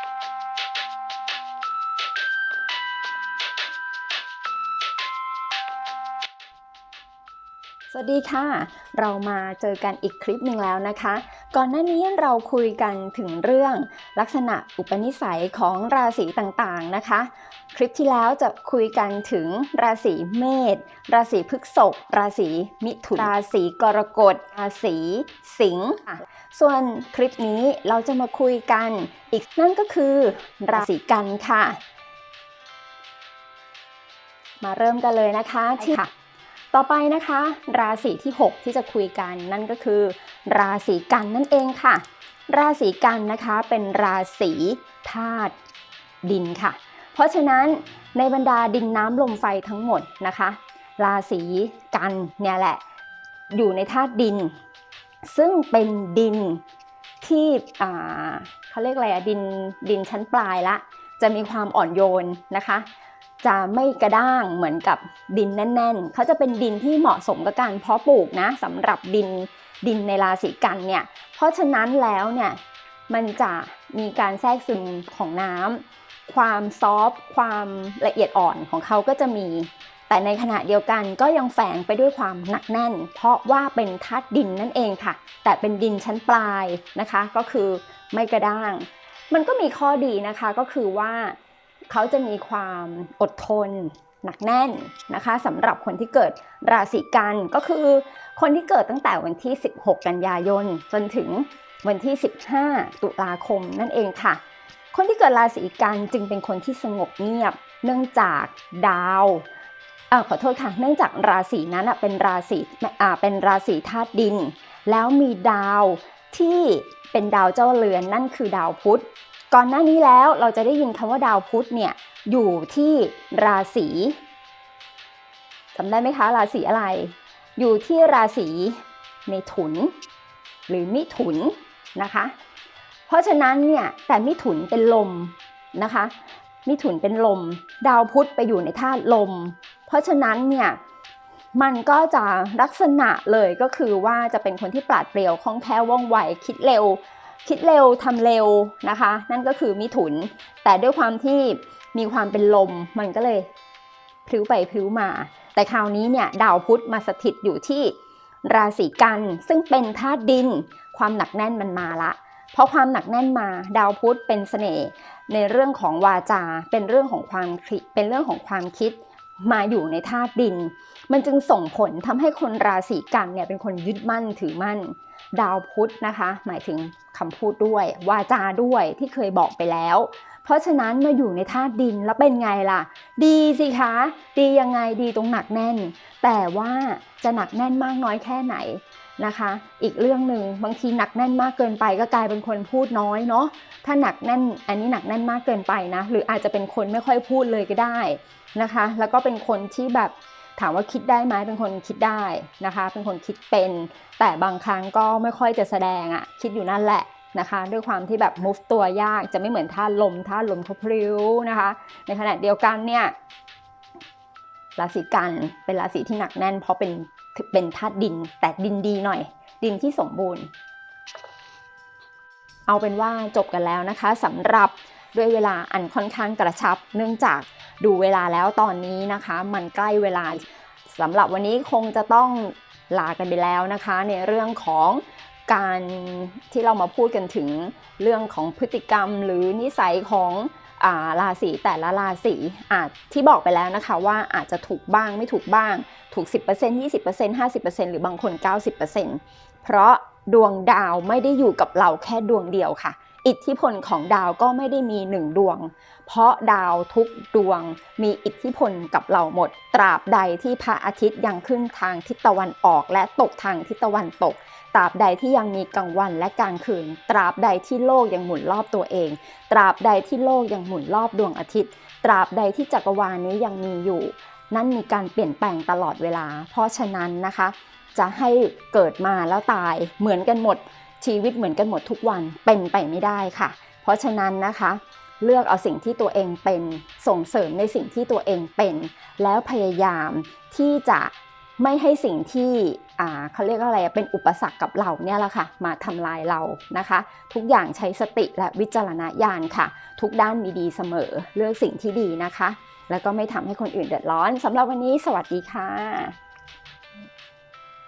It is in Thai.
you สวัสดีค่ะ เรามาเจอกันอีกคลิปหนึ่งแล้วนะคะ ก่อนหน้านี้เราคุยกันถึงเรื่องลักษณะอุปนิสัยของราศีต่างๆนะคะ คลิปที่แล้วจะคุยกันถึงราศีเมษ ราศีพฤษภราศีมิถุน ราศีกรกฎ ราศีสิงห์ส่วนคลิปนี้เราจะมาคุยกันอีกนั่นก็คือราศีกันค่ะ มาเริ่มกันเลยนะคะที่ค่ะ ต่อไปนะคะ ราศีที่ 6 ที่จะคุยกันนั่นก็คือ ราศีกันนั่นเองค่ะ ราศีกันนะคะเป็นราศีธาตุดินค่ะ เพราะฉะนั้นในบรรดาดินน้ำลมไฟทั้งหมดนะคะ ราศีกันเนี่ยแหละอยู่ในธาตุดิน ซึ่งเป็นดินที่เขาเรียกอะไรอะดินดินชั้นปลายละจะมีความอ่อนโยนนะคะ จะไม่กระด้างเหมือนกับดินแน่น ๆ เขาจะเป็นดินที่เหมาะสมกับการเพาะปลูกนะสำหรับดินดินในราศีกันเนี่ย เพราะฉะนั้นแล้วเนี่ยมันจะมีการแทรกซึมของน้ำความซอฟความละเอียดอ่อนของเขาก็จะมี แต่ในขณะเดียวกันก็ยังแฝงไปด้วยความหนักแน่น เพราะว่าเป็นธาตุดินนั่นเองค่ะ แต่เป็นดินชั้นปลายนะคะ ก็คือไม่กระด้าง มันก็มีข้อดีนะคะก็คือว่า เขาจะมีความอดทนหนักแน่นนะคะสำหรับคนที่เกิดราศีกันก็คือคนที่เกิดตั้งแต่วันที่ 16 กันยายน จนถึงวันที่ 15 ตุลาคมนั่นเองค่ะ คนที่เกิดราศีกันจึงเป็นคนที่สงบเงียบ เนื่องจากดาวอขอโทษค่ะ เนื่องจากราศีนั้นอะเป็นราศีอ่าเป็นราศีธาตุดิน แล้วมีดาว ที่เป็นดาวเจ้าเรือนนั่นคือดาวพุธ ก่อนหน้านี้แล้วเราจะได้ยินคำว่าดาวพุธเนี่ยอยู่ที่ราศีจำได้ไหมคะราศีอะไร อยู่ที่ราศีเมถุน หรือมิถุนนะคะ เพราะฉะนั้นเนี่ยแต่มิถุนเป็นลมนะคะ มิถุนเป็นลม ดาวพุธไปอยู่ในธาตุลม เพราะฉะนั้นเนี่ย มันก็จะลักษณะเลยก็คือว่าจะเป็นคนที่ปราดเปรียวคล่องแคล่วว่องไวคิดเร็ว คิดเร็วทำเร็วนะคะ นั่นก็คือมิถุน แต่ด้วยความที่มีความเป็นลมมันก็เลยพลิ้วไปพลิ้วมา แต่คราวนี้เนี่ยดาวพุธมาสถิตอยู่ที่ราศีกันซึ่งเป็นธาตุดิน ความหนักแน่นมันมาละเพราะความหนักแน่นมาดาวพุธเป็นเสน่ห์ในเรื่องของวาจา เป็นเรื่องของความเป็นเรื่องของความคิด มาอยู่ในธาตุดิน มันจึงส่งผลทำให้คนราศีกันเนี่ยเป็นคนยึดมั่นถือมั่น ดาวพุธนะคะ หมายถึงคำพูดด้วย วาจาด้วยที่เคยบอกไปแล้ว เพราะฉะนั้นมาอยู่ในธาตุดินแล้วเป็นไงล่ะ ดีสิคะ ดียังไงดีตรงหนักแน่น แต่ว่าจะหนักแน่นมากน้อยแค่ไหน นะคะ อีกเรื่องหนึ่งบางทีหนักแน่นมากเกินไปก็กลายเป็นคนพูดน้อยเนาะถ้าหนักแน่นอันนี้หนักแน่นมากเกินไปนะ หรืออาจจะเป็นคนไม่ค่อยพูดเลยก็ได้นะคะ แล้วก็เป็นคนที่แบบถามว่าคิดได้ไหมเป็นคนคิดได้นะคะ เป็นคนคิดเป็น แต่บางครั้งก็ไม่ค่อยจะแสดงอะคิดอยู่นั่นแหละนะคะ ด้วยความที่แบบ move ตัวยากจะไม่เหมือนท่าลมท่าลมเขาพริ้วนะคะ ในขณะเดียวกันเนี่ยราศีกันเป็นราศีที่หนักแน่นเพราะเป็น เป็นธาตุดิน แต่ดินดีหน่อย ดินที่สมบูรณ์ เอาเป็นว่าจบกันแล้วนะคะสำหรับด้วยเวลาอันค่อนข้างกระชับ เนื่องจากดูเวลาแล้วตอนนี้นะคะ มันใกล้เวลาสำหรับวันนี้คงจะต้องลากันไปแล้วนะคะ ในเรื่องของการที่เรามาพูดกันถึงเรื่องของพฤติกรรมหรือนิสัยของ ราศีแต่ละราศีอาจที่บอกไปแล้วนะคะว่าอาจจะถูกบ้างไม่ถูกบ้าง ถูก 10% 20% 50%หรือบางคน 90%เพราะดวงดาวไม่ได้อยู่กับเราแค่ดวงเดียวค่ะ อิทธิพลของดาวก็ไม่ได้มีหนึ่งดวง เพราะดาวทุกดวงมีอิทธิพลกับเราหมด ตราบใดที่พระอาทิตย์ยังขึ้นทางทิศตะวันออก และตกทางทิศตะวันตก ตราบใดที่ยังมีกลางวันและกลางคืน ตราบใดที่โลกยังหมุนรอบตัวเอง ตราบใดที่โลกยังหมุนรอบดวงอาทิตย์ ตราบใดที่จักรวาลนี้ยังมีอยู่ นั่นมีการเปลี่ยนแปลงตลอดเวลา เพราะฉะนั้นนะคะ จะให้เกิดมาแล้วตายเหมือนกันหมด ชีวิตเหมือนกันหมดทุกวันเป็นไปไม่ได้ค่ะ เพราะฉะนั้นนะคะ เลือกเอาสิ่งที่ตัวเองเป็นส่งเสริมในสิ่งที่ตัวเองเป็น แล้วพยายามที่จะไม่ให้สิ่งที่อ่าเขาเรียกว่าอะไรเป็นอุปสรรคกับเราเนี่ยแหละค่ะมาทำลายเรานะคะ ทุกอย่างใช้สติและวิจารณญาณค่ะ ทุกด้านมีดีเสมอเลือกสิ่งที่ดีนะคะ แล้วก็ไม่ทำให้คนอื่นเดือดร้อนสำหรับวันนี้ สวัสดีค่ะ